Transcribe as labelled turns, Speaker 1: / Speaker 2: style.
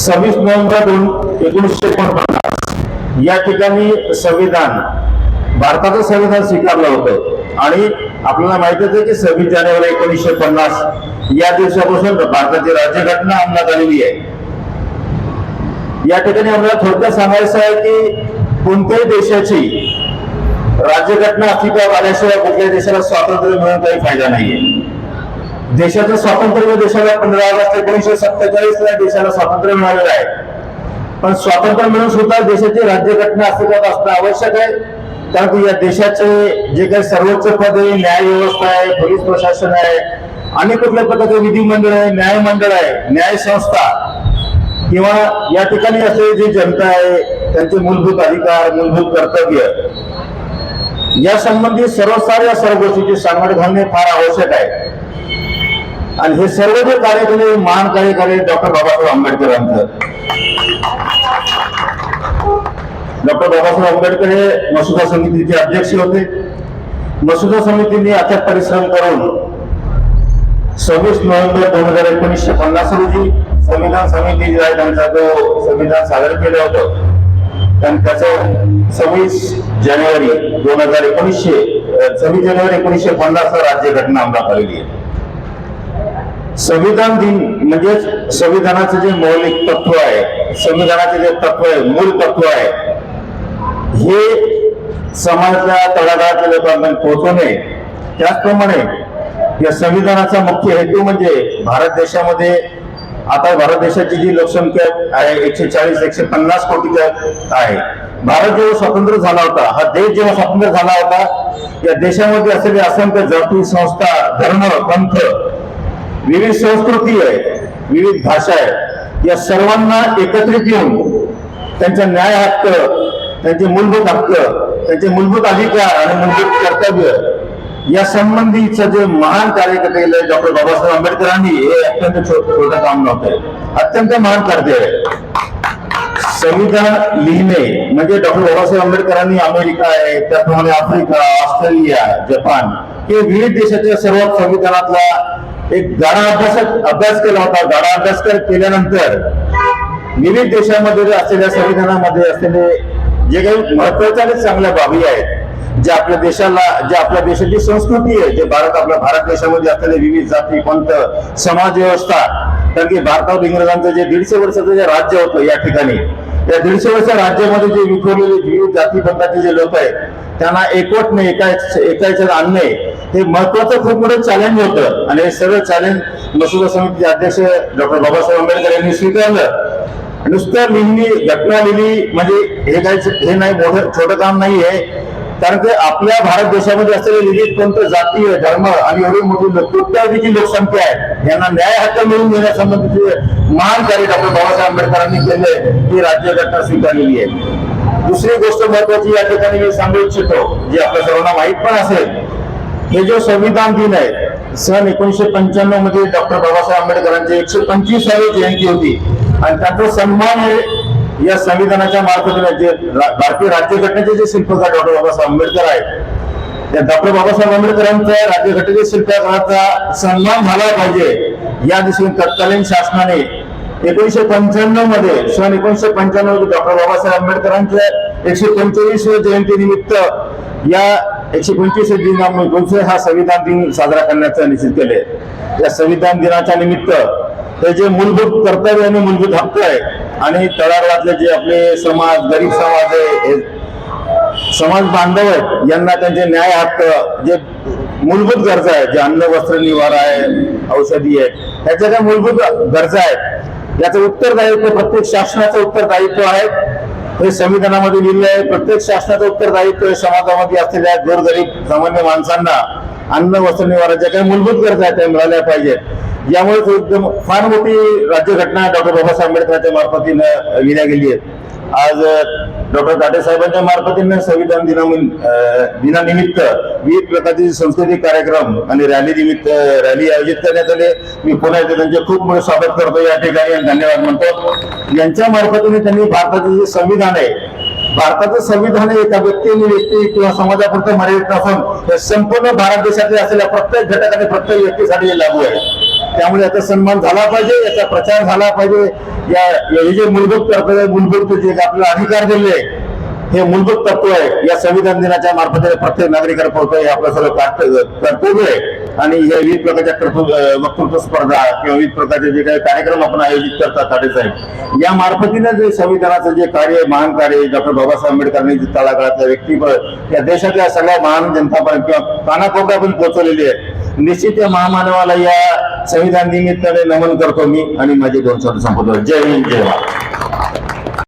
Speaker 1: सव्वीस नोव्हेंबर दोन एकोणीसशे एकोणपन्नास. या ठिकाणी संविधान भारताचं संविधान स्वीकारलं होतं. आणि आपल्याला माहितच आहे की सव्वीस जानेवारी एकोणीसशे पन्नास या दिवसापासून भारताची राज्यघटना अंमलात आलेली आहे. या ठिकाणी आपल्याला थोडक्यात सांगायचं आहे की कोणत्याही देशाची राज्यघटना अस्तित्वात आल्याशिवाय कुठल्याही देशाला स्वातंत्र्य मिळून काही फायदा नाहीये. देशाचं स्वातंत्र्य म्हणजे देशाला पंधरा ऑगस्ट एकोणीसशे सत्तेचाळीस ला देशाला स्वातंत्र्य मिळालेलं आहे. पण स्वातंत्र्य मिळून सुद्धा देशाची राज्यघटना अस्तित्वात असणं आवश्यक आहे. कारण की या देशाचे जे काही सर्वोच्च पद आहे न्याय व्यवस्था आहे पोलीस प्रशासन आहे आणि कुठल्या प्रकारचे विधिमंडळ आहे न्यायमंडळ आहे न्याय संस्था किंवा या ठिकाणी असलेली जी जनता आहे त्यांचे मूलभूत अधिकार मूलभूत कर्तव्य या संबंधी सर्वसार या सर्व गोष्टीची सांगड घालणे फार आवश्यक आहे. आणि हे सर्व जे कार्य केले महान कार्य डॉक्टर बाबासाहेब आंबेडकरांचं. डॉक्टर बाबासाहेब आंबेडकर हे मसुदा समितीचे अध्यक्ष होते. मसुदा समितीने अथक परिश्रम करून सव्वीस नोव्हेंबर दोन हजार एकोणीसशे पन्नास रोजी संविधान समिती जे आहे त्यांचा जो संविधान सादर केलं होतं आणि त्याचं सव्वीस जानेवारी दोन हजार एकोणीसशे सव्वीस जानेवारी एकोणीसशे पन्नास राज्यघटना अंमलात आलेली आहे. संविधान दिन म्हणजेच संविधानाचं जे मौलिक तत्व आहे संविधानाचे जे तत्व आहे मूल तत्व आहे हे समाजाच्या तळागाळाच्या लोकांपर्यंत पोहोचवणे त्याचप्रमाणे या संविधानाचा मुख्य हेतू म्हणजे भारत देशामध्ये आता भारत देशाची जी लोकसंख्या आहे एकशे चाळीस एकशे पन्नास कोटीच्या आहे. भारत जेव्हा स्वतंत्र झाला होता हा देश जेव्हा स्वतंत्र झाला होता या देशामध्ये असलेले असंख्य जाती संस्था धर्म पंथ विविध संस्कृती आहे विविध भाषा आहे या सर्वांना एकत्रित येऊन त्यांचा न्याय हक्क त्यांचे मूलभूत हक्क त्यांचे मूलभूत अधिकार आणि मूलभूत कर्तव्य या संबंधीचं जे महान कार्य केलेलं डॉक्टर बाबासाहेब आंबेडकरांनी हे अत्यंत छोटं काम नव्हतं. अत्यंत महान कार्य आहे. संविधान लिहिणे म्हणजे डॉक्टर बाबासाहेब आंबेडकरांनी अमेरिका आहे त्याप्रमाणे आफ्रिका ऑस्ट्रेलिया जपान हे विविध देशाच्या सर्व संविधानातला एक गाडा अभ्यास अभ्यास केला होता. गाडा अभ्यास केल्यानंतर विविध देशामध्ये जे असलेल्या संविधानामध्ये असलेले जे काही महत्त्वाच्या आणि चांगल्या बाबी आहेत जे आपल्या देशाला जे आपल्या देशाची संस्कृती आहे जे भारत आपल्या भारत देशामध्ये असलेले विविध जाती पंथ समाज व्यवस्था कारण की भारतावर इंग्रजांचं जे दीडशे वर्षाचं जे राज्य होतं या ठिकाणी त्या दीडशे वर्ष राज्यामध्ये जे विखुरलेले विविध जाती पंथाचे जे लोक आहेत त्यांना एकवटणे एकाच आणणे हे महत्वाचं खूप मोठं चॅलेंज होतं. आणि हे सगळं चॅलेंज मसुदा समितीचे अध्यक्ष डॉक्टर बाबासाहेब आंबेडकर यांनी स्वीकारलं. नुसतं लिहिली घटना लिहिली म्हणजे हे काय हे नाही मोठं छोटं काम नाही आहे कारण ते आपल्या भारत देशामध्ये असलेले विविध पंत जातीय धर्म आणि एवढी मोठी लोक- जी लोकसंख्या आहे. यांना न्याय हक्क मिळवून देण्यासंबंधीचे महान कार्य डॉक्टर बाबासाहेब आंबेडकरांनी केले ही राज्यघटना स्वीकारलेली आहे. दुसरी गोष्ट महत्वाची या ठिकाणी मी सांगू इच्छितो जे आपल्या सर्वांना माहीत पण असेल हे जो संविधान दिन आहे सन एकोणीसशे पंच्याण्णवमध्ये डॉक्टर बाबासाहेब आंबेडकरांची एकशे पंचवीसावी जयंती होती. आणि त्यांचा सन्मान हे या संविधानाच्या मार्फत जे भारतीय राज्यघटनेचे जे शिल्पकार डॉक्टर बाबासाहेब आंबेडकर आहेत त्या डॉक्टर बाबासाहेब आंबेडकरांच्या राज्यघटनेच्या शिल्पकाराचा सन्मान झाला पाहिजे. या दिशेने तत्कालीन शासनाने एकोणीशे पंच्याण्णवमध्ये सन एकोणीशे पंच्याण्णवमध्ये डॉक्टर बाबासाहेब आंबेडकरांच्या एकशे पंचवीस जयंती निमित्त या एकशे पंचवीस दिनामुळे हा संविधान दिन साजरा करण्याचं निश्चित केले या संविधान दिनाच्या निमित्त हे जे मूलभूत कर्तव्य आणि मूलभूत हक्क आहे आणि तळागाळातले जे आपले समाज गरीब समाज आहे समाज बांधव आहेत यांना त्यांचे न्याय हक्क जे मूलभूत गरजा आहेत जे अन्न वस्त्र निवारा आहे औषधी आहे ह्याच्या ज्या मूलभूत गरजा आहेत याचं उत्तरदायित्व प्रत्येक शासनाचं उत्तरदायित्व आहे हे संविधानामध्ये लिहिलं आहे. प्रत्येक शासनाचं उत्तरदायित्व हे समाजामध्ये असलेल्या गोरगरीब सामान्य माणसांना अन्न वस्त्र निवारा ज्या काही मूलभूत गरजा आहेत त्या मिळाल्या पाहिजेत. यामुळे एकदम फार मोठी राज्यघटना डॉक्टर बाबासाहेब आंबेडकरांच्या मार्फतीनं लिहिल्या गेली आहे आज डॉक्टर काटे साहेबांच्या मार्फतीने संविधान दिना दिनानिमित्त विविध प्रकारचे सांस्कृतिक कार्यक्रम आणि रॅली निमित्त रॅली आयोजित करण्यात आले. मी पुन्हा एकदा त्यांचे खूप मोठे स्वागत करतो या ठिकाणी आणि धन्यवाद म्हणतो. यांच्या मार्फतीने त्यांनी भारताचे जे संविधान आहे भारताचं संविधान हे व्यक्ती आणि व्यक्ती किंवा समाजापुरतं मर्यादित नसून संपूर्ण भारत देशातले असलेल्या प्रत्येक घटक आणि प्रत्येक व्यक्तीसाठी लागू आहे. त्यामुळे याचा सन्मान झाला पाहिजे याचा प्रचार झाला पाहिजे. या या- हे जे मूलभूत कर्तव्य मूलभूत जे आपल्याला अधिकार दिले हे मूलभूत तत्व आहे या संविधान दिनाच्या मार्फत प्रत्येक नागरिकाला पोहोचतो हे आपलं सर्व कर्तव्य कर्तव्य आहे. आणि हे विविध प्रकारच्या कर्तव्य वक्तृत्व स्पर्धा किंवा विविध प्रकारचे जे काही कार्यक्रम आपण आयोजित करतात ताटे साहेब या मार्फतीनं जे संविधानाचं जे कार्य महान कार्य डॉक्टर बाबासाहेब आंबेडकरांनी तळागाळातल्या व्यक्तीवर या देशातल्या सगळ्या महान जनतापर्यंत किंवा कानाकोपऱ्यापर्यंत पोहोचवलेली आहे निश्चित या महामानवाला या संविधान निमित्ताने नमन करतो मी आणि माझे दोन शब्द संपवतो. जय हिंद जय महाराज